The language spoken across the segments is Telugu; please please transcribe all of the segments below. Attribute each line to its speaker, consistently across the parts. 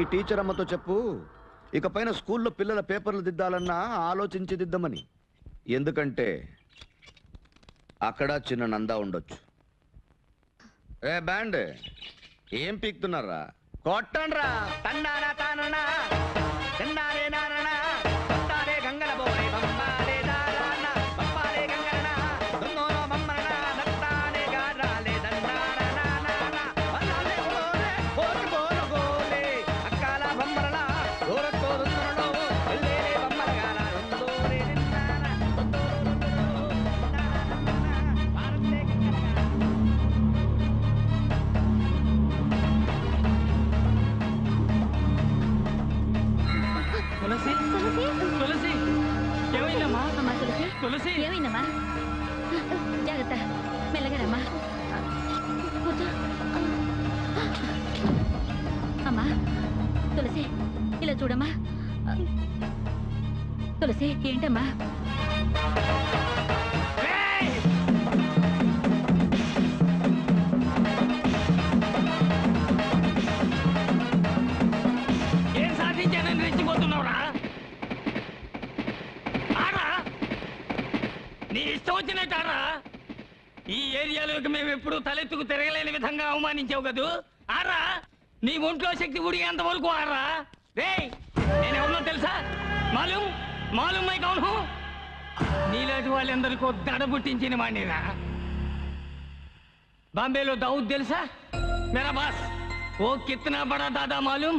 Speaker 1: ఈ టీచర్ అమ్మతో చెప్పు. ఇకపైన స్కూల్లో పిల్లల పేపర్లు దిద్దాలన్నా ఆలోచించి దిద్దమని. ఎందుకంటే అక్కడ చిన్న నందా ఉండొచ్చు. ఏ బ్యాండ్ ఏం పీక్తున్నారా? కొట్టండ్రా. తన్నానా తాననా. తిన్నానే నాన్న
Speaker 2: తులసి. ఏమైందమ్మా?
Speaker 3: జాగ్రత్త మెల్లగారమ్మా కూర్చో. అమ్మా తులసి ఇలా చూడమ్మా. తులసి ఏంటమ్మా?
Speaker 2: ఏరియాలోకి మేము ఎప్పుడు తలెత్తుకు తిరగలేని విధంగా అవమానించావు కదూ ఆరా నీ ఒంట్లో శక్తి ఉడిగేంత వరకు ఆరా రే నేనెవరినో తెలుసా? మాలూం మాలూం మై కౌను. నీలాంటి వాళ్ళందరికీ దడ పుట్టించిన వాణ్ణిరా బాంబేలో దౌద్ తెలుసా? మేరా బాస్ ఓ కిత్నా బడా దాదా మాలూం.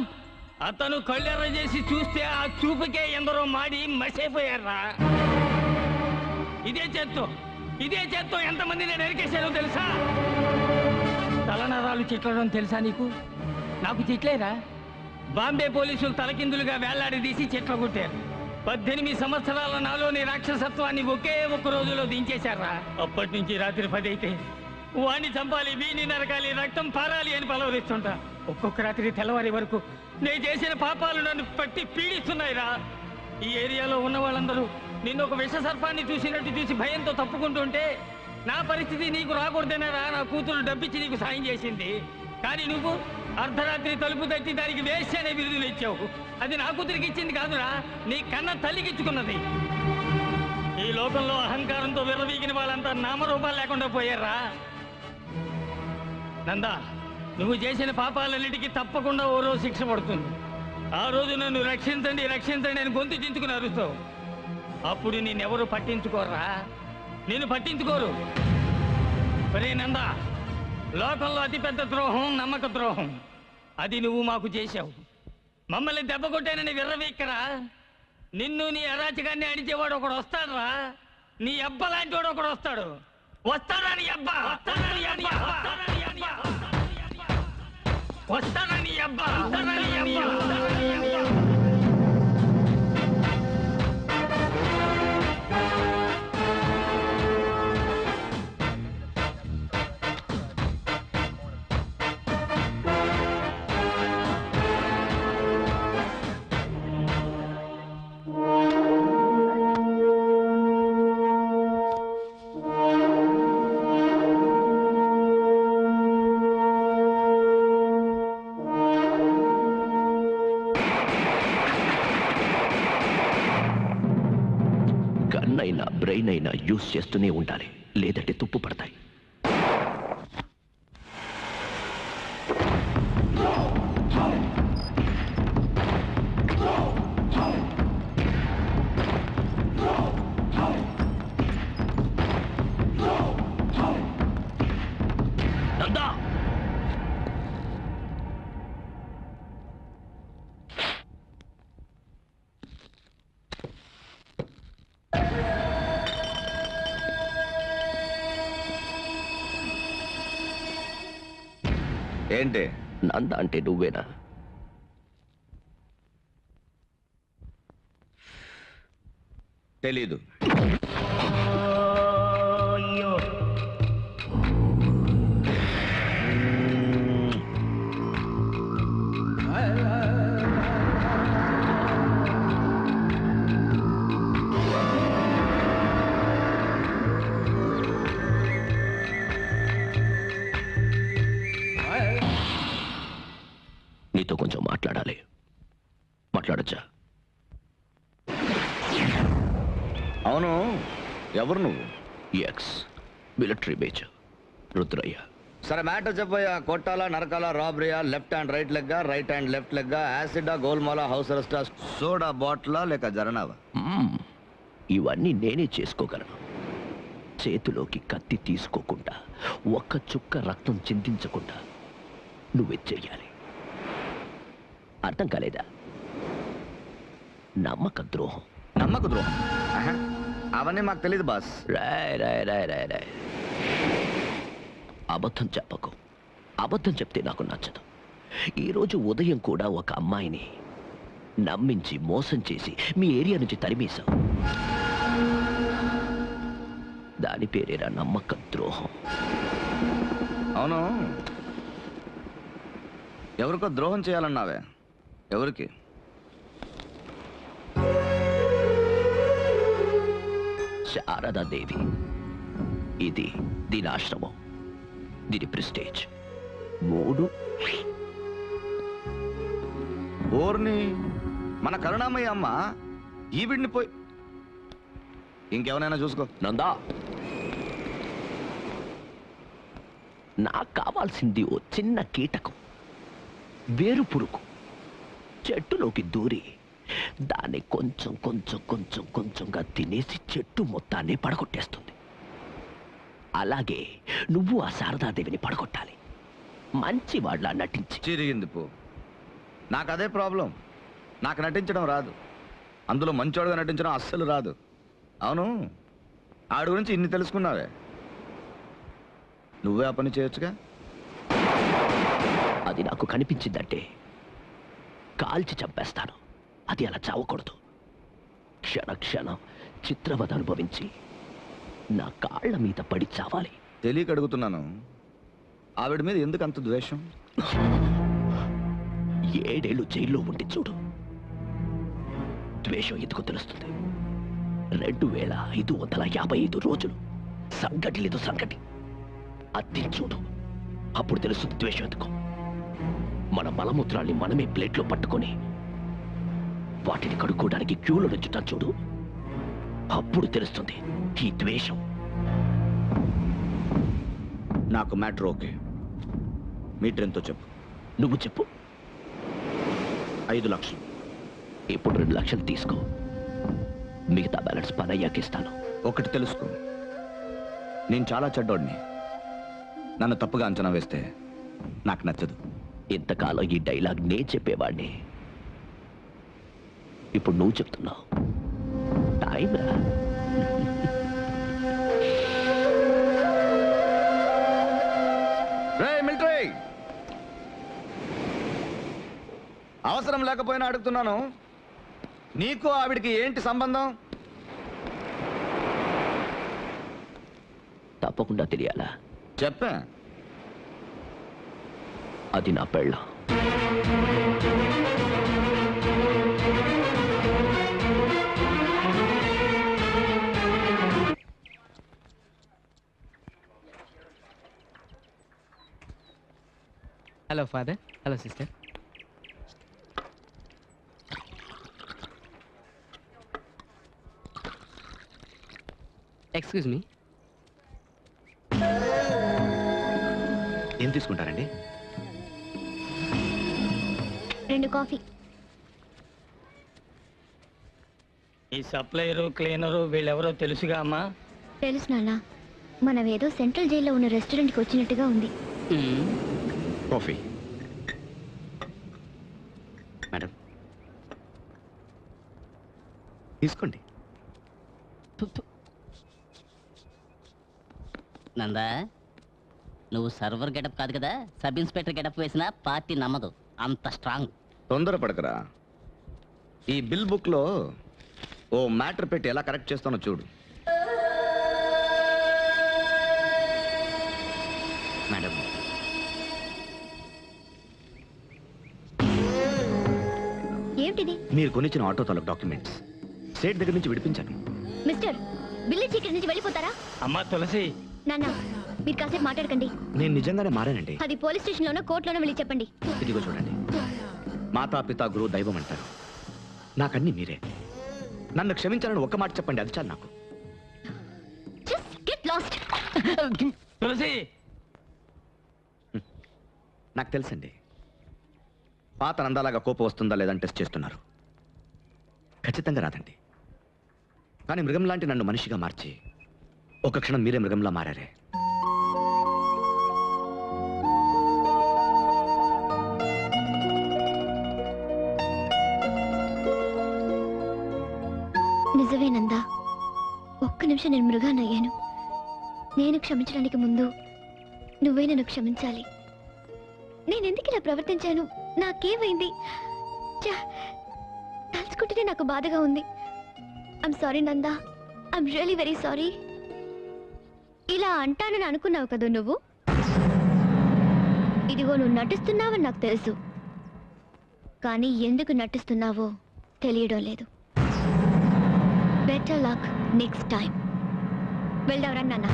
Speaker 2: అతను కళ్ళెర్ర చేసి చూస్తే ఆ చూపుకే ఎందరో మాడి మసైపోయారా ఇదే చేత్తో. ఇదే చేత్తో ఎంతమంది నేను ఎరికేశానో తెలుసా? తలనరాలు చిట్లడం తెలుసా నీకు? నాకు చిట్లేరా బాంబే పోలీసులు తలకిందులుగా వేలాడదీసి చెట్ల కొట్టారు. పద్దెనిమిది సంవత్సరాల నాలోని రాక్షసత్వాన్ని ఒకే ఒక్క రోజులో దించేశారా? అప్పటి నుంచి రాత్రి పది అయితే వాణ్ణి చంపాలి వీణి నరకాలి రక్తం పారాలి అని పలవరిస్తుంటా ఒక్కొక్క రాత్రి తెల్లవారి వరకు నేను చేసిన పాపాలు నన్ను పట్టి పీడిస్తున్నాయిరా. ఈ ఏరియాలో ఉన్న వాళ్ళందరూ నిన్ను ఒక విష సర్పాన్ని చూసినట్టు చూసి భయంతో తప్పుకుంటుంటే నా పరిస్థితి నీకు రాకూడదనేరా నా కూతురు డబ్బిచ్చి నీకు సాయం చేసింది. కానీ నువ్వు అర్ధరాత్రి తలుపు తట్టి దానికి వేస్ట్ అనే బిరుదులు ఇచ్చావు అది నా కూతురికి ఇచ్చింది కాదురా నీ కన్న తల్లికిచ్చుకున్నది ఈ లోకంలో అహంకారంతో విర్రవీగిన వాళ్ళంతా నామరూపాలు లేకుండా పోయారా? నందా నువ్వు చేసిన పాపాలన్నిటికీ తప్పకుండా ఓ రోజు శిక్ష పడుతుంది. ఆ రోజు నన్ను రక్షించండి రక్షించండి అని గొంతు చించుకుని అరుస్తావు. అప్పుడు నేనెవరు పట్టించుకోరా నేను పట్టించుకోరు. ఒరే నంద లోకంలో అతిపెద్ద ద్రోహం నమ్మక ద్రోహం. అది నువ్వు మాకు చేశావు. మమ్మల్ని దెబ్బ కొట్టానని విర్రవీక్కరా? నిన్ను నీ అరాచకాన్ని అడిచేవాడు ఒకడు వస్తాడురా? నీ అబ్బ లాంటి వాడు ఒకడు వస్తాడు. వస్తాడా నీ అబ్బా? వస్తాడా నీ అబ్బా? వస్తాడా నీ అబ్బా? వస్తాడా నీ అబ్బా వస్తాడా నీ అబ్బా
Speaker 4: అయినా యూస్ చేస్తూనే ఉండాలి. లేదంటే తుప్పు పడతాయి. నంద అంటే నువ్వేనా?
Speaker 1: తెలీదు. ఎవరు నువ్వు?
Speaker 4: Ex military major Rudrayya.
Speaker 1: సరే మ్యాటర్ చెప్పయ్యా కొట్టాలా నరకాలా రాబరీయా లెఫ్ట్ హ్యాండ్ రైట్ లెగ్గా రైట్ హ్యాండ్ లెఫ్ట్ లెగ్గా యాసిడా గోల్మాలా హౌస్ అరెస్టా సోడా బాటిలా లేక జరనావా.
Speaker 4: ఇవన్నీ నేనే చేసుకోగలను. చేతిలోకి కత్తి తీసుకోకుండా ఒక్క చుక్క రక్తం చిందించకుండా నువ్వే చెయ్యాలి. అర్థం కాలేదా? నమ్మక ద్రోహం.
Speaker 1: నమ్మకు ద్రోహం. అవన్నీ మాకు తెలియదు బాస్.
Speaker 4: రాయ్ రాయ్ రాయ్ రాయ్ రాయ్. అబద్ధం చెప్పకు. అబద్ధం చెప్తే నాకు నచ్చదు. ఈరోజు ఉదయం కూడా ఒక అమ్మాయిని నమ్మించి మోసం చేసి మీ ఏరియా నుంచి తరిమేశావు. దాని పేరేరా నమ్మక ద్రోహం.
Speaker 1: అవును. ఎవరికో ద్రోహం చేయాలన్నావే? ఎవరికి?
Speaker 4: శారదాదేవి ఇది దీని ఆశ్రమం దీని ప్రిస్టేజ్. మూడు.
Speaker 1: ఓర్ని మన కరుణామయ్య అమ్మ ఈవిడ్ని పోయి ఇంకెవరైనా చూసుకో.
Speaker 4: నందా. నాకు కావాల్సింది ఓ చిన్న కీటకం. వేరు పురుగు. చెట్టులోకి దూరి దాన్ని కొంచెం కొంచెం కొంచెం కొంచెంగా తినేసి చెట్టు మొత్తాన్ని పడగొట్టేస్తుంది. అలాగే నువ్వు ఆ శారదాదేవిని పడగొట్టాలి. మంచి వాళ్ళ నటించి.
Speaker 1: చిరిగింది పో నాకు అదే ప్రాబ్లం. నాకు నటించడం రాదు. అందులో మంచోడుగా నటించడం అస్సలు రాదు. అవును? ఆడి గురించి ఇన్ని తెలుసుకున్నావే. నువ్వే ఆ పని చేయొచ్చుగా?
Speaker 4: అది నాకు కనిపించిందంటే కాల్చి చంపేస్తాను. అది అలా చావకూడదు. క్షణ క్షణం చిత్రవద అనుభవించి నా కాళ్ళ మీద పడి చావాలి.
Speaker 1: తెలియక అడుగుతున్నాను. ఆవిడ మీద ఎందుకు అంత ద్వేషం?
Speaker 4: ఏడేళ్ళు జైల్లో ఉండి చూడు. ద్వేషం ఎందుకు తెలుస్తుంది. రెండు వేల ఐదు వందల యాభై ఐదు రోజులు సంగటి లేదు సంగటి అద్దె చూడు. అప్పుడు తెలుస్తుంది ద్వేషం ఎందుకు. మన మలమూత్రాల్ని మనమే ప్లేట్లో పట్టుకొని వాటిని కడుక్కోవడానికి క్యూలో నుంచుటాం చూడు. అప్పుడు తెలుస్తుంది ఈ ద్వేషం.
Speaker 1: నాకు మ్యాటర్ ఓకే. మీటర్ ఎంతో చెప్పు.
Speaker 4: నువ్వు చెప్పు.
Speaker 1: ఐదు లక్షలు.
Speaker 4: ఇప్పుడు రెండు లక్షలు తీసుకో. మిగతా బ్యాలెన్స్ పని అయ్యాక ఇస్తాను.
Speaker 1: ఒకటి తెలుసుకో. నేను చాలా చెడ్డోడిని. నన్ను తప్పుగా అంచనా వేస్తే నాకు నచ్చదు.
Speaker 4: ఇంతకాలం ఈ డైలాగ్ నే చెప్పేవాడిని. ఇప్పుడు నువ్వు చెప్తున్నావు. టైం రా
Speaker 1: రే మిలిటరీ. అవసరం లేకపోయినా అడుగుతున్నాను. నీకు ఆవిడికి ఏంటి సంబంధం?
Speaker 4: తప్పకుండా తెలియాలా?
Speaker 1: చెప్పా.
Speaker 4: అది నా పెళ్ళ.
Speaker 5: Hello father hello sister excuse me
Speaker 1: ఏం తీసుకుంటారండి?
Speaker 3: రెండు కాఫీ.
Speaker 2: ఈ సప్లైరు క్లీనరు వీళ్ళెవరో తెలుసుగా అమ్మా?
Speaker 3: తెలుసు నాన్న. మనం ఏదో సెంట్రల్ జైల్లో ఉన్న రెస్టారెంట్కి వచ్చినట్టుగా ఉంది.
Speaker 1: కాఫీ. మేడం. తీసుకోండి.
Speaker 6: నందా నువ్వు సర్వర్ గెటప్ కాదు కదా సబ్ ఇన్స్పెక్టర్ గెటప్ వేసినా పార్టీ నమ్మదు. అంత స్ట్రాంగ్.
Speaker 1: తొందరపడకరా. ఈ బిల్ బుక్లో ఓ మ్యాటర్ పెట్టి ఎలా కరెక్ట్ చేస్తానో చూడు. మీరు కొనిచ్చిన ఆటో తాలూకు డాక్యుమెంట్స్. సేట్ దగ్గర నుంచి విడిపించాను.
Speaker 3: మిస్టర్ బిల్లు చీకటి నుంచి వెళ్ళిపోతారా?
Speaker 2: అమ్మా తులసి.
Speaker 3: నాన్న మీరు కాసేపు మాట్లాడకండి.
Speaker 1: నేను నిజంగానే మారానండి.
Speaker 3: అది పోలీస్ స్టేషన్లోనో కోర్టులోనో వెళ్ళి చెప్పండి.
Speaker 1: ఇదిగో చూడండి. మాతా పిత గురువు దైవం అంటారు. నాకన్నీ మీరే. నన్ను క్షమించాలని ఒక్క మాట చెప్పండి అది చాలు నాకు.
Speaker 3: Just get lost
Speaker 2: Tulasi.
Speaker 1: నాకు తెలుసండి. పాత నందాలాగా కోపం వస్తుందా లేదని టెస్ట్ చేస్తున్నారు. ఖచ్చితంగా రాదండి. కానీ మృగం లాంటి నన్ను మనిషిగా మార్చి ఒక క్షణం మీరే మృగంలా మారారే.
Speaker 3: నిజమేనందా ఒక్క నిమిషం నేను మృగానయ్యాను నేను క్షమించడానికి ముందు నువ్వే నన్ను క్షమించాలి. నేను ఎందుకు ఇలా ప్రవర్తించాను? నాకేమైంది? తలుచుకుంటేనే నాకు బాధగా ఉంది. I'm sorry Nanda. I'm really very sorry ఇలా అంటానని అనుకున్నావు కదా నువ్వు? ఇదిగో నువ్వు నటిస్తున్నావని నాకు తెలుసు. కానీ ఎందుకు నటిస్తున్నావో తెలియడం లేదు. బెటర్ లక్ నెక్స్ట్ టైం వెళ్దాం నాన్న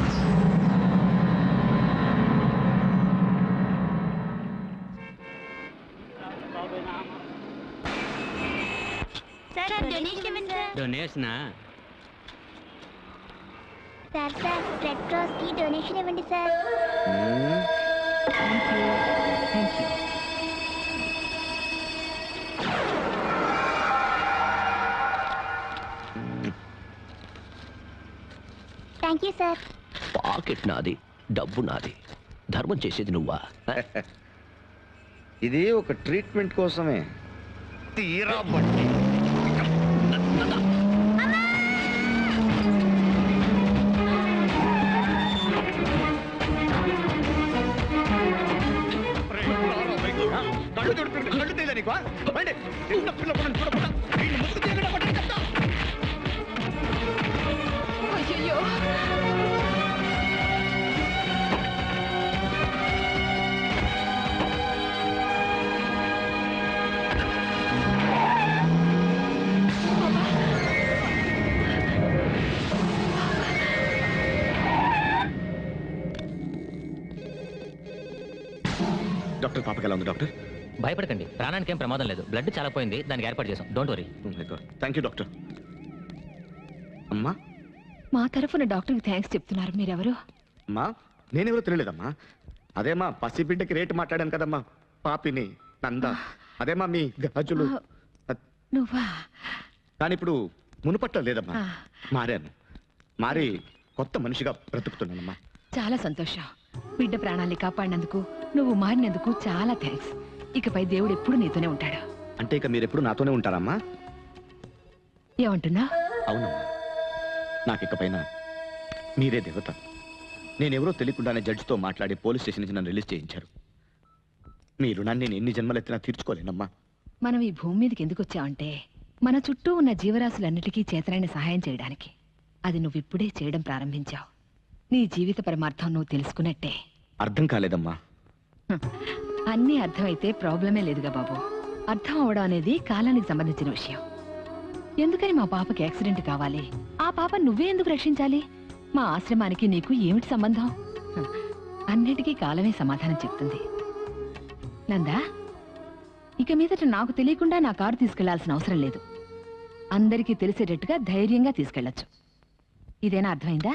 Speaker 3: sir donation sir sir red క్రాస్కి donation ఇవ్వండి sir. Thank you sir
Speaker 4: pocket నాది డబ్బు నాది. ధర్మం చేసేది నువ్వా?
Speaker 1: ఇది ఒక ట్రీట్మెంట్ కోసమే. తీరా బట్టి No, no, no. ఎలా ఉంది డాక్టర్.
Speaker 5: భయపడకండి. ప్రాణానికి ఏం ప్రమాదం లేదు. బ్లడ్ చాలా పోయింది దానికి ఏర్పాటు చేసాం don't worry
Speaker 1: thank you doctor. అమ్మా.
Speaker 7: మా తరఫున డాక్టర్కి థ్యాంక్స్ చెప్తున్నారు. మీరెవరు?
Speaker 1: అమ్మా నేనెవరో తెలియలేదమ్మా. అదేమ్మా పసిబిడ్డకి రేటు మాట్లాడాను కదమ్మా. పాపిని నంద. అదేమ్మా మీ గాజులు.
Speaker 7: నువ్వా?
Speaker 1: కానీ ఇప్పుడు మునుపట్ల లేదమ్మా. మారాను. మారి కొత్త మనిషిగా బ్రతుకుతున్నానమ్మా.
Speaker 7: చాలా సంతోషం. బిడ్డ ప్రాణాల్ని కాపాడినందుకు నువ్వు మారినందుకు చాలా థ్యాంక్స్ ఇకపై దేవుడు ఎప్పుడు నీతోనే ఉంటాడు.
Speaker 1: అంటే ఇక మీరు ఎప్పుడు నాతోనే ఉంటారమ్మా?
Speaker 7: ఏమంటున్నా?
Speaker 1: అవునమ్మా. నాకు ఇకపైన మీరే దేవత. నేనెవరో తెలియకుండానే జడ్జితో మాట్లాడి పోలీస్ స్టేషన్ నుంచి నన్ను రిలీజ్ చేయించారు. మీ రుణాన్ని నేను ఎన్ని జన్మలెత్తినా తీర్చుకోలేనమ్మా.
Speaker 7: మనం ఈ భూమి మీదకి ఎందుకు వచ్చావంటే మన చుట్టూ ఉన్న జీవరాశులన్నిటికీ చేతనైన సహాయం చేయడానికి. అది నువ్వు ఇప్పుడే చేయడం ప్రారంభించావు. నీ జీవిత పరమార్థం నువ్వు తెలుసుకున్నట్టే.
Speaker 1: అర్థం కాలేదమ్మా.
Speaker 7: అన్నీ అర్థమైతే ప్రాబ్లమే లేదుగా బాబు. అర్థం అవడం అనేది కాలానికి సంబంధించిన విషయం. ఎందుకని మా పాపకి యాక్సిడెంట్ కావాలి? ఆ పాప నువ్వే ఎందుకు రక్షించాలి? మా ఆశ్రమానికి నీకు ఏమిటి సంబంధం? అన్నిటికీ కాలమే సమాధానం చెప్తుంది. నందా ఇక మీదట నాకు తెలియకుండా నా కారు తీసుకెళ్ళాల్సిన అవసరం లేదు. అందరికీ తెలిసేటట్టుగా ధైర్యంగా తీసుకెళ్ళొచ్చు ఇదేనా అర్థమైందా?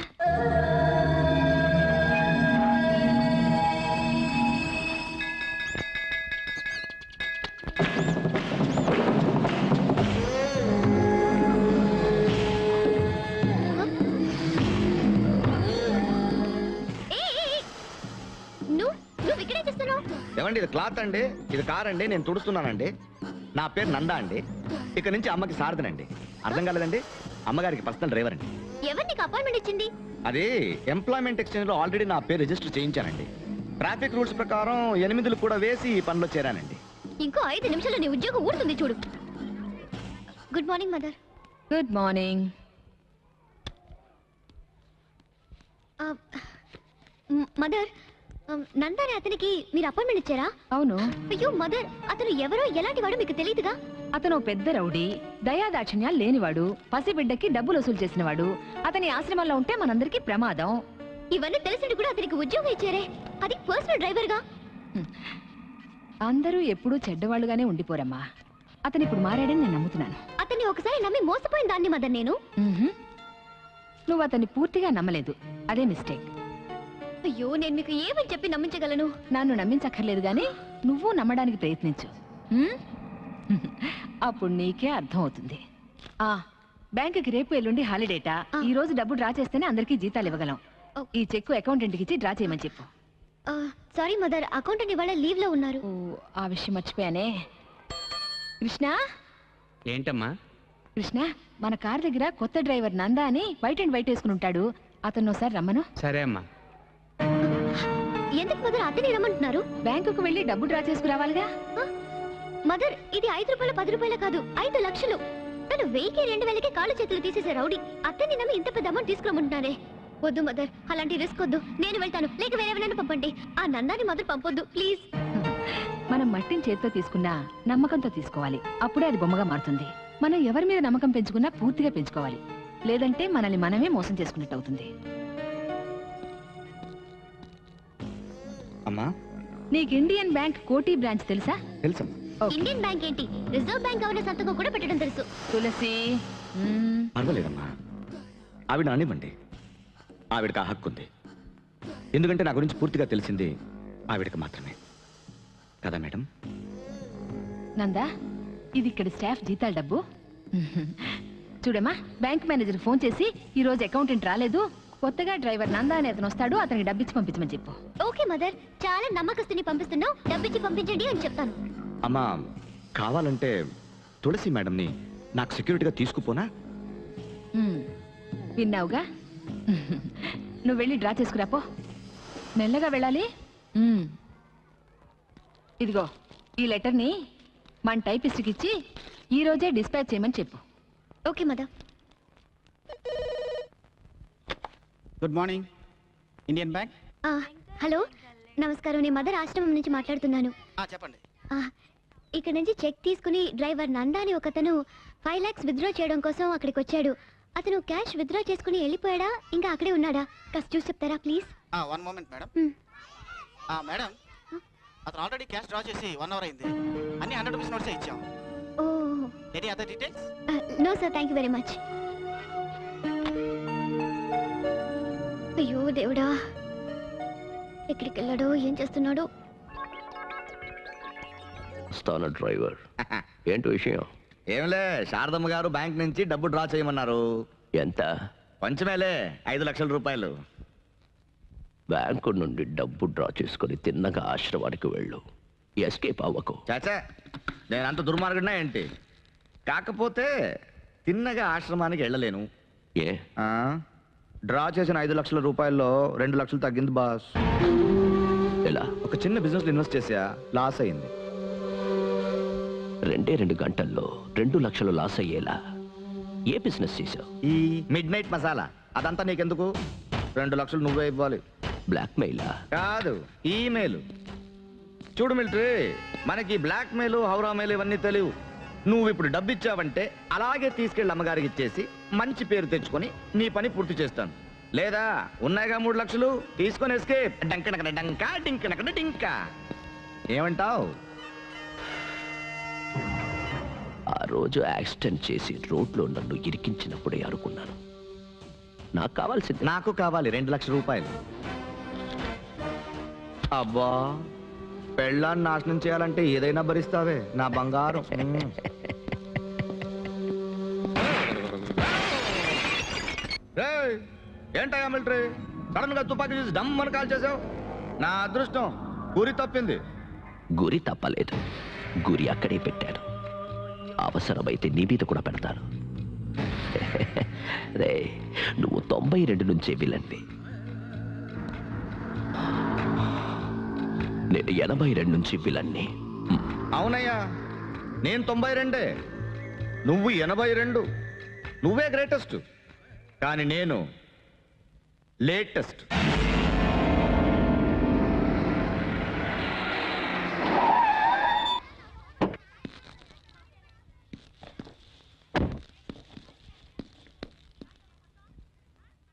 Speaker 1: ఏమండి ఇది క్లాత్ అండి ఇది కార్ అండి నేను తుడుస్తున్నానండి. నా పేరు నందా అండి. ఇక నుంచి అమ్మకి సారథనండి అర్థం కాలేదండి? అమ్మగారికి పర్సనల్ డ్రైవర్ అండి.
Speaker 3: ఎవరు నీకు అపాయింట్మెంట్ ఇచ్చింది?
Speaker 1: అది ఎంప్లాయ్మెంట్ ఎక్స్చేంజ్లో ఆల్రెడీ నా పేరు రిజిస్టర్ చేయించానండి. ట్రాఫిక్ రూల్స్ ప్రకారం ఎనిమిదిలు కూడా వేసి ఈ పనిలో చేరానండి.
Speaker 3: ఇంకో ఐదు నిమిషాల్లో నీ ఉద్యోగం ఊడుతుంది చూడు. Good morning mother
Speaker 7: good morning
Speaker 3: mother నందాని అతనికి మీరు అపాయింట్మెంట్ ఇచ్చారా?
Speaker 7: అవును.
Speaker 3: అయ్యో మదర్ అతను ఎవరో ఎలాంటి వాడో మీకు తెలియదుగా
Speaker 7: అతను పెద్ద రౌడీ దయాదాక్షిణ్యాలు లేనివాడు పసిబిడ్డకి డబ్బులు వసూలు చేసినవాడు. అతని ఆశ్రమంలో ఉంటే మనందరికీ ప్రమాదం.
Speaker 3: ఇవన్నీ తెలిసింది కూడా అతనికి ఉద్యోగం ఇచ్చారే. అది పర్సనల్ డ్రైవర్గా
Speaker 7: అందరూ ఎప్పుడూ చెడ్డవాళ్ళుగానే ఉండిపోరమ్మా. అతను ఇప్పుడు మారాడని నేను నమ్ముతున్నాను.
Speaker 3: అతను అతన్ని ఒకసారి నమ్మి మోసపోయిన దాన్ని మదర్ నేను.
Speaker 7: నువ్వు అతన్ని పూర్తిగా నమ్మలేదు. అదే మిస్టేక్.
Speaker 3: అయ్యో నేను మీకు ఏమని చెప్పి నమ్మించగలను?
Speaker 7: నన్ను నమ్మించక్కర్లేదు గాని నువ్వు నమ్మడానికి ప్రయత్నించు? అప్పుడు నీకే అర్థం అవుతుంది. ఆ. బ్యాంకుకి రేపు ఎల్లుండి హాలిడేటా?
Speaker 3: ఆ.
Speaker 7: ఈ రోజు డబ్బు డ్రా చేస్తేనే అందరికీ జీతాలు ఇవ్వగలం.
Speaker 3: ఓ.
Speaker 7: ఈ చెక్కు అకౌంటెంట్కి ఇచ్చి డ్రా చేయమని చెప్పు.
Speaker 3: సారీ మదర్ అకౌంటెంట్ ఇవాళ లీవ్లో ఉన్నారు.
Speaker 7: ఓ ఆ విషయం మర్చిపోయానే. కృష్ణ?
Speaker 2: ఏంటమ్మా?
Speaker 7: కృష్ణ మన కార్ దగ్గర కొత్త డ్రైవర్ నందా అని వైట్ అండ్ వైట్ వేసుకుని ఉంటాడు. అతను ఒకసారి రమ్మను.
Speaker 2: సరే అమ్మా.
Speaker 3: ఎందుకు మదర్ అతని రమ్మంటున్నారు.
Speaker 7: బ్యాంకుకు వెళ్ళి డబ్బు డ్రా చేసుకురావాలిగా?
Speaker 3: మదర్ ఇది ఐదు రూపాయలు పది రూపాయలు కాదు. ఐదు లక్షలు. తను వెయ్యికి రెండు వేలకి కాళ్ళు చేతులు తీసేసే రౌడీ. అతన్ని నమ్మి ఇంత పెద్ద అమౌంట్ తీసుకురమ్మంటున్నారే వద్దు మదర్ అలాంటి రిస్క్ వద్దు. నేను వెళ్తాను. లేక వేరెవరైనా పంపండి. ఆ నందాని మదర్ పంపొద్దు ప్లీజ్.
Speaker 7: మనం మట్టిని చేతితో తీసుకున్నా నమ్మకంతో తీసుకోవాలి. అప్పుడే అది బొమ్మగా మారుతుంది. మనం ఎవరి మీద నమ్మకం పెంచుకున్నా పూర్తిగా పెంచుకోవాలి. లేదంటే మనల్ని మనమే మోసం చేసుకున్నట్టు అవుతుంది.
Speaker 1: అమ్మా.
Speaker 7: నీకు ఇండియన్ బ్యాంక్ కోటి బ్రాంచ్ తెలుసా?
Speaker 1: తెలుసమ్మా.
Speaker 3: ఇండియన్ బ్యాంక్ ఏంటి? రిజర్వ్ బ్యాంక్ గవర్నర్ సంతకం కూడా పెట్టడం తెలుసు.
Speaker 7: తులసి. మ్మ్.
Speaker 1: పర్వాలేదమ్మా. ఆవిడ అనివ్వండి ఆవిడకి ఆ హక్కు ఉంది. ఎందుకంటే నా గురించి పూర్తిగా తెలిసింది ఆవిడకి మాత్రమే. కదా మేడం?
Speaker 7: నందా ఇది ఇక్కడ స్టాఫ్ జీతాల డబ్బు. చూడమ్మా బ్యాంక్ మేనేజర్ ఫోన్ చేసి ఈ రోజు అకౌంటెంట్ రాలేదు. కొత్తగా డ్రైవర్ నందా అనే అతను వస్తాడు అతనికి డబ్బిచ్చి పంపించమని చెప్పు.
Speaker 3: Okay mother. చాలా నమ్మకస్తుని పంపిస్తున్నావు. డబ్బిచ్చి పంపించండి అని చెప్తాను.
Speaker 1: అమ్మా కావాలంటే తులసి మేడంని నాకు సెక్యూరిటీగా తీసుకుపోనా.
Speaker 7: విన్నావుగా? నువ్వు వెళ్ళి డ్రా చేసుకురాపో మెల్లగా వెళ్ళాలి. ఇదిగో ఈ లెటర్ని మన టైపిస్ట్కి ఇచ్చి ఈ రోజే డిస్పాచ్ చేయమని చెప్పు.
Speaker 3: Okay mother.
Speaker 8: Good morning. Indian bank?
Speaker 3: ఆ, హలో. నమస్కారం. నేను మదర్ ఆశ్రమం నుంచి మాట్లాడుతున్నాను.
Speaker 8: చెప్పండి.
Speaker 3: ఆ, ఇక్కడ నుంచి చెక్ తీసుకుని డ్రైవర్ నందా అని ఒకతను ఫైవ్ లాక్స్ విత్డ్రా చేయడం కోసం అక్కడికి వచ్చాడు అతను క్యాష్ విత్డ్రా చేసుకుని వెళ్ళిపోయాడా? ఇంకా అక్కడే ఉన్నాడా? కాస్త చూసి చెప్తారా please?
Speaker 8: One moment madam.
Speaker 3: Hmm.
Speaker 8: Madam. అతను ఆల్రెడీ క్యాష్ డ్రా చేసి వన్ అవర్ అయింది. అన్ని హండ్రెడ్ రూపీస్ నోట్సే ఇచ్చాం.
Speaker 3: ఓ.
Speaker 8: Any other details
Speaker 3: no sir. Thank you very much. అయ్యో దేవుడా. ఎక్కడికి వెళ్ళాడో ఏం చేస్తున్నాడో?
Speaker 4: స్థాన డ్రైవర్. ఏంటి విషయం?
Speaker 1: ఏంలే శారదమ్మ గారు బ్యాంక్ నుంచి డబ్బు డ్రా చేయమన్నారు.
Speaker 4: ఎంత?
Speaker 1: పంచమేలే ఐదు లక్షల రూపాయలు.
Speaker 4: బ్యాంకు నుండి డబ్బు డ్రా చేసుకొని తిన్నగా ఆశ్రమానికి వెళ్ళు. ఎస్కేప్ అవ్వకు.
Speaker 1: చాచా నేను అంత దుర్మార్గుడినా ఏంటి? కాకపోతే తిన్నగా ఆశ్రమానికి వెళ్ళలేను.
Speaker 4: ఏ?
Speaker 1: ఆ, డ్రా చేసిన ఐదు లక్షల రూపాయల్లో రెండు లక్షలు తగ్గింది బాస్.
Speaker 4: ఎలా?
Speaker 1: ఒక చిన్న బిజినెస్ ఇన్వెస్ట్ చేసా లాస్ అయింది
Speaker 4: రెండే రెండు గంటల్లో రెండు లక్షలు లాస్ అయ్యేలా? ఏ బిజినెస్ చేశావు?
Speaker 1: ఈ మిడ్ నైట్ మసాలా. అదంతా నీకెందుకు? రెండు లక్షలు నువ్వే ఇవ్వాలి.
Speaker 4: బ్లాక్ మెయిలా
Speaker 1: కాదు ఈమెయిల్. చూడు మిలిటరీ మనకి బ్లాక్ మెయిల్ హౌరా మెయిల్ ఇవన్నీ తెలియవు. నువ్వు ఇప్పుడు డబ్బు ఇచ్చావంటే అలాగే తీసుకెళ్ళి అమ్మగారికి ఇచ్చేసి మంచి పేరు తెచ్చుకొని నీ పని పూర్తి చేస్తాను. లేదా ఉన్నాయిగా మూడు లక్షలు? తీసుకొని ఎస్కేప్ డంకనకన డంకా డింకనకన డింకా ఏమంటావు?
Speaker 4: ఆ రోజు యాక్సిడెంట్ చేసి రోడ్లో నన్ను ఇరికించినప్పుడే అనుకున్నాను. నాకు కావాల్సింది
Speaker 1: నాకు కావాలి రెండు లక్షల రూపాయలు. అబ్బా. పెళ్ళాన్ని నాశనం చేయాలంటే ఏదైనా భరిస్తావే నా బంగారం. ఏంటయ్యా మిలిటరీ? సడన్గా తుపాకీ చూసి డమ్మని కాల్ చేసావు? నా అదృష్టం గురి తప్పింది.
Speaker 4: గురి తప్పలేదు. గురి అక్కడే పెట్టాను అవసరమైతే నీ మీద కూడా పెడతాను. రే నువ్వు తొంభై రెండు నుంచే విలన్వి నేను ఎనభై రెండు నుంచి విలన్ని.
Speaker 1: అవునయ్యా నేను తొంభై రెండే. నువ్వు ఎనభై రెండు. నువ్వే గ్రేటెస్ట్ కానీ నేను లేటెస్ట్.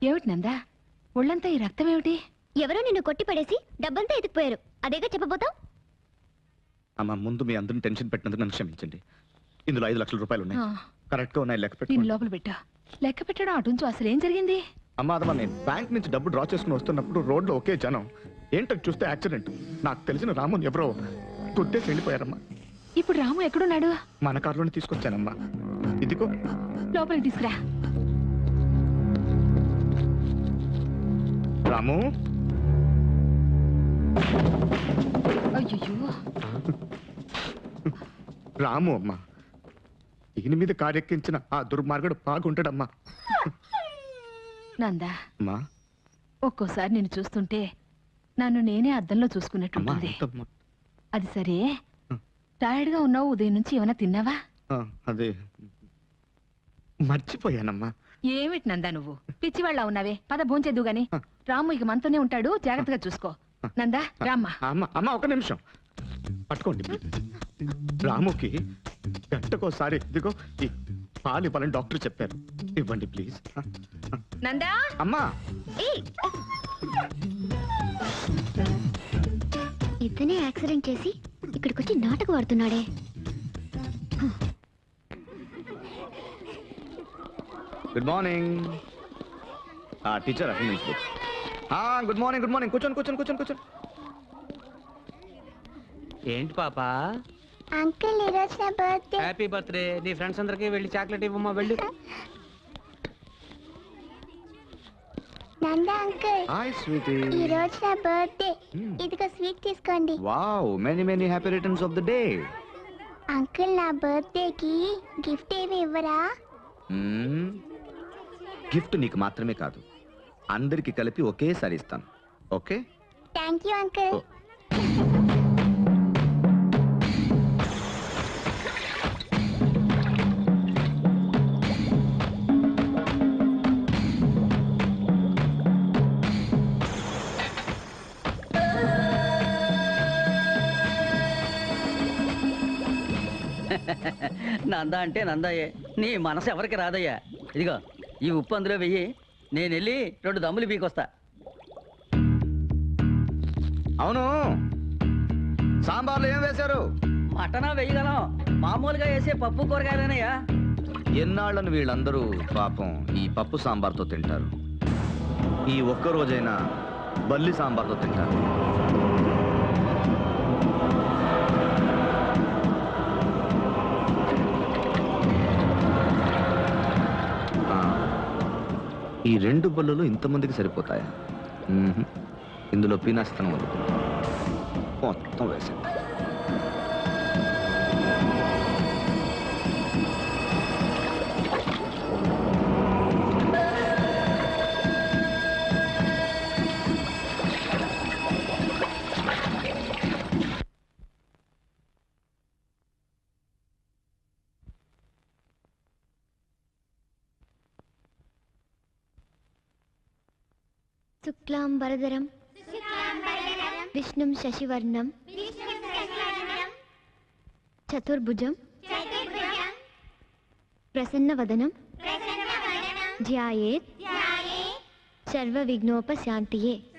Speaker 7: ఏమిటి నందా? ఒళ్ళంతా ఈ రక్తం ఏమిటి?
Speaker 3: ఎవరో నిన్ను కొట్టి పడేసి డబ్బంతా ఎత్తుకుపోయారు. అదేగా చెప్పబోతావు?
Speaker 1: అమ్మ ముందు మీ అందరిని టెన్షన్ పెట్టినందుకు నన్ను క్షమించండి. ఇందులో ఐదు లక్షల రూపాయలు ఉన్నాయి. కరెక్ట్గా ఉన్నాయి లెక్క పెట్టుకోండి.
Speaker 7: లోపల పెట్టా. లెక్క పెట్టడం అటుంచు అసలు ఏం జరిగింది?
Speaker 1: అమ్మా అదమ్మా నేను బ్యాంక్ నుంచి డబ్బు డ్రా చేసుకుని వస్తున్నప్పుడు రోడ్లో ఒకే జనం. ఏంటో చూస్తే యాక్సిడెంట్. నాకు తెలిసిన రాముని ఎవరో గుద్దేసి వెళ్ళిపోయారమ్మా.
Speaker 7: ఇప్పుడు రాము ఎక్కడున్నాడు?
Speaker 1: మన కారులోనే తీసుకొచ్చానమ్మా. ఇదిగో.
Speaker 7: లోపలికి తీసుకురా.
Speaker 1: రాము?
Speaker 7: అయ్యో
Speaker 1: రాము అమ్మా దీని మీద కారెక్కించిన ఆ దుర్మార్గుడు బాగుంటాడమ్మా.
Speaker 7: నందా.
Speaker 1: అమ్మా.
Speaker 7: ఒక్కోసారి నేను చూస్తుంటే నన్ను నేనే అద్దంలో
Speaker 1: అమ్మా అంతమ్మా.
Speaker 7: అది సరే.
Speaker 1: ఆ.
Speaker 7: టైర్డ్గా ఉన్నావు ఉదయం నుంచి ఏమైనా తిన్నావా?
Speaker 1: ఆ, అదే. మర్చిపోయానమ్మా.
Speaker 7: ఏమిటి నందా నువ్వు? పిచ్చివాళ్ళ ఉన్నావే. పద భోంచేద్దు గాని
Speaker 1: ఆ.
Speaker 7: రాము ఇక మనతోనే ఉంటాడు. జాగ్రత్తగా చూసుకో. నందా రామ్మా.
Speaker 1: అమ్మ అమ్మ ఒక నిమిషం. పట్టుకోండి. రాముకి గంటకోసారి ఇదిగో ఈ పాలు ఇవ్వాలని డాక్టర్ చెప్పారు. ఇవ్వండి ప్లీజ్.
Speaker 7: నందా?
Speaker 1: అమ్మా.
Speaker 3: ఏయ్! ఇతనే యాక్సిడెంట్ చేసి ఇక్కడికి వచ్చి నాటకం ఆడుతున్నాడే.
Speaker 1: Good morning teacher attendance book good morning good morning కూర్చోండి కూర్చోండి కూర్చోండి కూర్చోండి.
Speaker 9: ఏంటి పాప?
Speaker 3: అంకుల్ ఈరోజు నా బర్త్డే
Speaker 9: హ్యాపీ బర్త్డే నీ ఫ్రెండ్స్ అందరికి వెళ్ళి చాక్లెట్ ఇవ్వమ్మా వెళ్ళి.
Speaker 3: నందా అంకుల్
Speaker 1: హాయ్ స్వీటీ
Speaker 3: ఈరోజు నా బర్త్డే
Speaker 1: Hmm.
Speaker 3: ఇదిగో స్వీట్ తీసుకోండి.
Speaker 1: Wow many many happy returns of the day
Speaker 3: uncle నా బర్త్డేకి గిఫ్ట్ ఏమి ఇవ్వరా?
Speaker 1: గిఫ్ట్ నీకు మాత్రమే కాదు. అందరికి కలిపి ఒకేసారి ఇస్తాను. Okay
Speaker 3: thank you uncle
Speaker 6: Nanda అంటే నందాయే. నీ మనసు ఎవరికి రాదయ్యా? ఇదిగో ఈ ఉప్పు అందులో వెయ్యి. నేను వెళ్ళి రెండు దమ్ములు పీకొస్తా.
Speaker 1: అవును. సాంబార్లో ఏం వేశారు?
Speaker 6: మటనా వెయ్యగలం మామూలుగా వేసే పప్పు కూరగాయలేనయ్యా
Speaker 1: ఎన్నాళ్ళను వీళ్ళందరూ పాపం ఈ పప్పు సాంబార్తో తింటారు? ఈ ఒక్క రోజైనా బల్లి సాంబార్తో తింటారు. ఈ రెండు బల్లలు ఇంతమందికి సరిపోతాయా? మ్మ్హ్. ఇందులో పీనాస్తనం మొత్తం వేసింది
Speaker 3: வரதரம் விஷ்ணும் சசிவர்ணம். சதுர்புஜம். பிரசன்னவதனம். ध्यायेत् सर्वविघ्नोपशान्तिये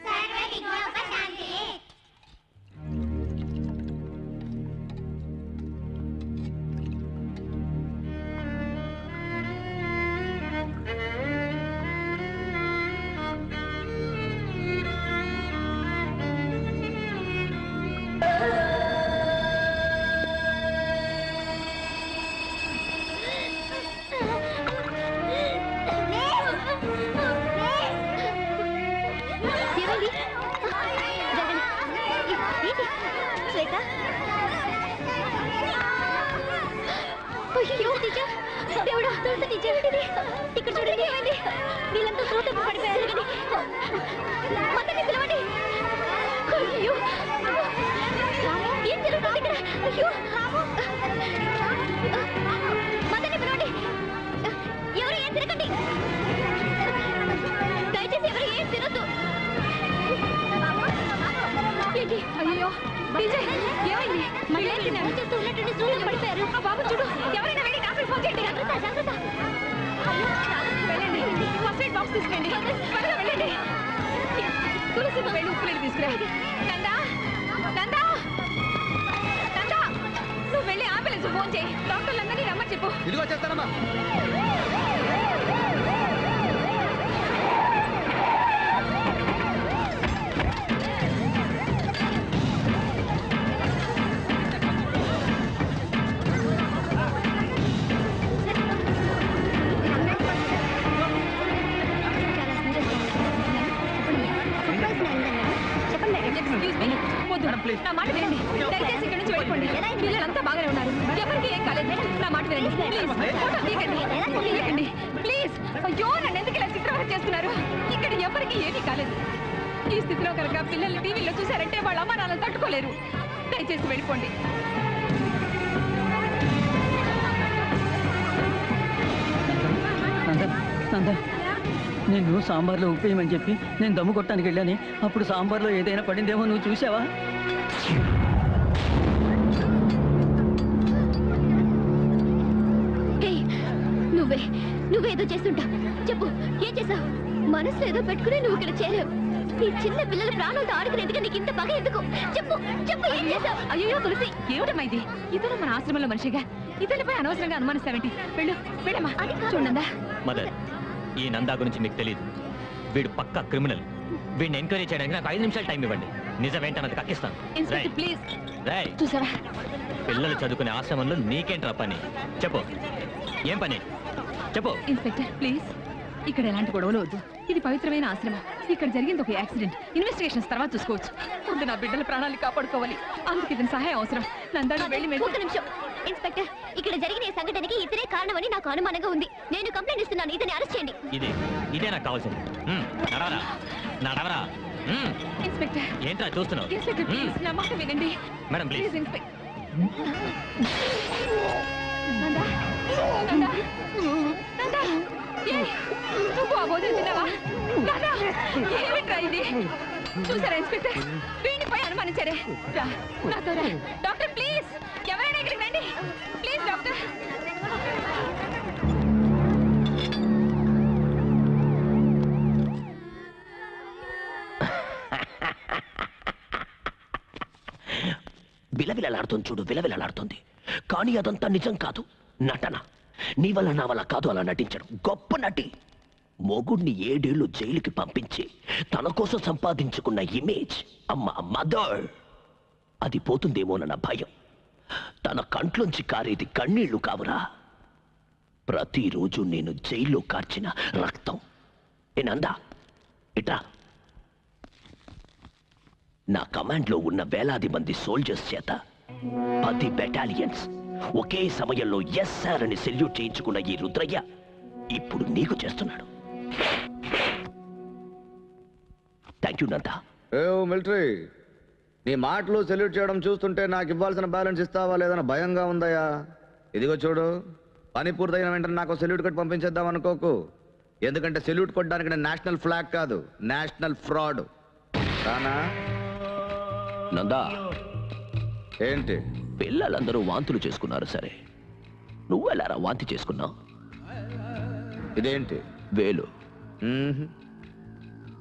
Speaker 3: అయ్యో విజయ్ ఏమైంది? మళ్ళీ తిన్నారు. చేస్తూ ఉన్నట్టుండి స్కూల్లో పడిపోయారు? ఆ బాబు చూడు ఎవరైనా వెళ్ళి డాక్టర్ ఫోన్ చేయండి. జాగ్రత్త జాగ్రత్త. వెళ్ళండి. ఫస్ట్ ఎయిడ్ బాక్స్ తీసుకెళ్ళండి. త్వరగా వెళ్ళండి. తులసి వెళ్ళి ఉప్పులేడు తీసుకురా నందా
Speaker 7: ఫోన్ చేయి. డాక్టర్లందరినీ రమ్మని చెప్పు.
Speaker 1: ఇదిగో చేస్తానమ్మా
Speaker 7: నా మాట వినండి. దయచేసి ఇక్కడి నుంచి వెళ్ళిపోండి. పిల్లలంతా బాగానే ఉన్నారు. ఎవరికి ఏం కాలేదు. నా మాట వినండి. ప్లీజ్ ఫోటో తీయకండి. తీయకండి. ప్లీజ్. అయ్యో నన్ను ఎందుకు ఇలా చిత్రవద చేస్తున్నారు ఇక్కడ ఎవరికి ఏమీ కాలేదు. ఈ స్థితిలో కనుక పిల్లల్ని టీవీలో చూసారంటే వాళ్ళ అమ్మ నాన్న తట్టుకోలేరు. దయచేసి వెళ్ళిపోండి.
Speaker 6: నంద నంద. నిన్ను సాంబార్లో ఉప్పేయమని చెప్పి నేను దమ్ము కొట్టడానికి వెళ్ళాను. అప్పుడు సాంబార్లో ఏదైనా పడిందేమో నువ్వు చూసావా
Speaker 3: నువ్వే నువ్వేదో చేస్తుంటావు చెప్పు ఏం చేసావు మనసులో ఏదో పెట్టుకుని నువ్వు ఇక్కడ చేరావు. ఈ చిన్న పిల్లల ప్రాణాలతో ఆడుకునేందుకు నీకు ఇంత పగ ఎందుకు? చెప్పు చెప్పు ఏం చేసావు
Speaker 7: అయ్యో తులసి ఏమిటమ్మా ఇది? ఇతను మన ఆశ్రమంలో మనిషిగా. ఇతనిపై అనవసరంగా అనుమానిస్తావేంటి? వెళ్ళు వెళ్ళమ్మా. చూడందా
Speaker 5: మదర్ ఈ నందా గురించి మీకు తెలియదు వీడు పక్కా క్రిమినల్. వీడిని ఎంక్వైరీ చేయడానికి నాకు ఐదు నిమిషాలు టైం ఇవ్వండి. నిజమేంటన్నది కక్కిస్తాను.
Speaker 7: Inspector please.
Speaker 5: రాయ్.
Speaker 7: చూసావా
Speaker 5: పిల్లలు చదువుకునే ఆశ్రమంలో నీకేంట్రా పని? చెప్పు. ఏం పని? చెప్పు.
Speaker 7: Inspector please. ఇక్కడ ఎలాంటి గొడవలు వద్దు. ఇది పవిత్రమైన ఆశ్రమం. ఇక్కడ జరిగింది ఒక యాక్సిడెంట్. ఇన్వెస్టిగేషన్స్ తర్వాత చూసుకోవచ్చు. ముందు నా బిడ్డల ప్రాణాలు కాపాడుకోవాలి. అందుకు ఇతని సహాయం అవసరం. నందాడు వెళ్ళి
Speaker 3: ఒక్క నిమిషం. ఇన్స్పెక్టర్ ఇక్కడ జరిగిన ఈ సంఘటనకి ఇతనే కారణమని నాకు అనుమానంగా ఉంది. నేను కంప్లైంట్ ఇస్తున్నాను. ఇతని అరెస్ట్ చేయండి.
Speaker 5: ఇది ఇదే నాకు కావాల్సింది. నడవరా? నడవరా?
Speaker 7: ఇన్స్పెక్టర్.
Speaker 5: ఏంట్రా చూస్తున్నావు?
Speaker 7: ఇన్స్పెక్టర్
Speaker 5: మ్మ్,
Speaker 7: ప్లీజ్ నా మాట వినండి.
Speaker 5: Madam please.
Speaker 7: Please inspector. Nanda. Nanda. Nanda. ఏ నువ్వు ఆ భోజనం తిన్నావా? నందా. ఏమిట్రా ఇది? చూసారా ఇన్స్పెక్టర్? వీడిపై అనుమానించారే. రా నాతో రా. డాక్టర్ ప్లీజ్ ఎవరైనా ఇక్కడికి రండి. ప్లీజ్ డాక్టర్
Speaker 4: విలవిలలాడుతుంది చూడు విలవిలలాడుతుంది. కానీ అదంతా నిజం కాదు నటన. నీ వల్ల నా వల్ల కాదు అలా నటించడం. గొప్ప నటి. మొగుడిని ఏడేళ్ళు జైలుకి పంపించి తన కోసం సంపాదించుకున్న ఇమేజ్. అమ్మ మదర్. అది పోతుందేమోనన్న భయం. తన కంట్లోంచి కారేది కన్నీళ్ళు కావురా. ప్రతిరోజు నేను జైల్లో కార్చిన రక్తం. ఏనందా ఇటా నా కమాండ్లో ఉన్న వేలాది మంది సోల్జర్స్ చేత పది బెటాలియన్స్ ఒకే సమయంలో ఎస్ సార్ అని సెల్యూట్ చేయించుకున్న ఈ రుద్రయ్య ఇప్పుడు నీకు చేస్తున్నాడు. Thank you Nanda.
Speaker 1: మిలిటరీ. నీ మాటలు సెల్యూట్ చేయడం చూస్తుంటే నాకు ఇవ్వాల్సిన బ్యాలెన్స్ ఇస్తావా లేదన్న భయంగా ఉందయ్యా? ఇదిగో చూడు పని పూర్తయిన వెంటనే నాకు సెల్యూట్ కొట్టి పంపించేద్దాం అనుకోకు. ఎందుకంటే సెల్యూట్ కొట్టడానికి నేను నేషనల్ ఫ్లాగ్ కాదు నేషనల్ ఫ్రాడ్. రానా?
Speaker 4: నందా.
Speaker 1: ఏంటి?
Speaker 4: పిల్లలందరూ వాంతులు చేసుకున్నారు సరే. నువ్వెలారా వాంతి చేసుకున్నావు?
Speaker 1: ఇదేంటి?
Speaker 4: వేలు.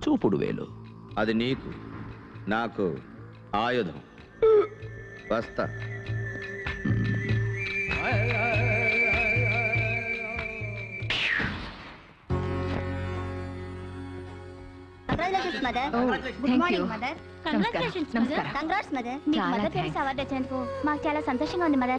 Speaker 4: చూపుడు వేలు.
Speaker 1: అది నీకు నాకు. ఆయుధం. వస్తా.
Speaker 3: Mother
Speaker 7: Oh.
Speaker 3: Congrats mother mother award వచ్చినందుకు మాకు చాలా సంతోషంగా ఉంది మదర్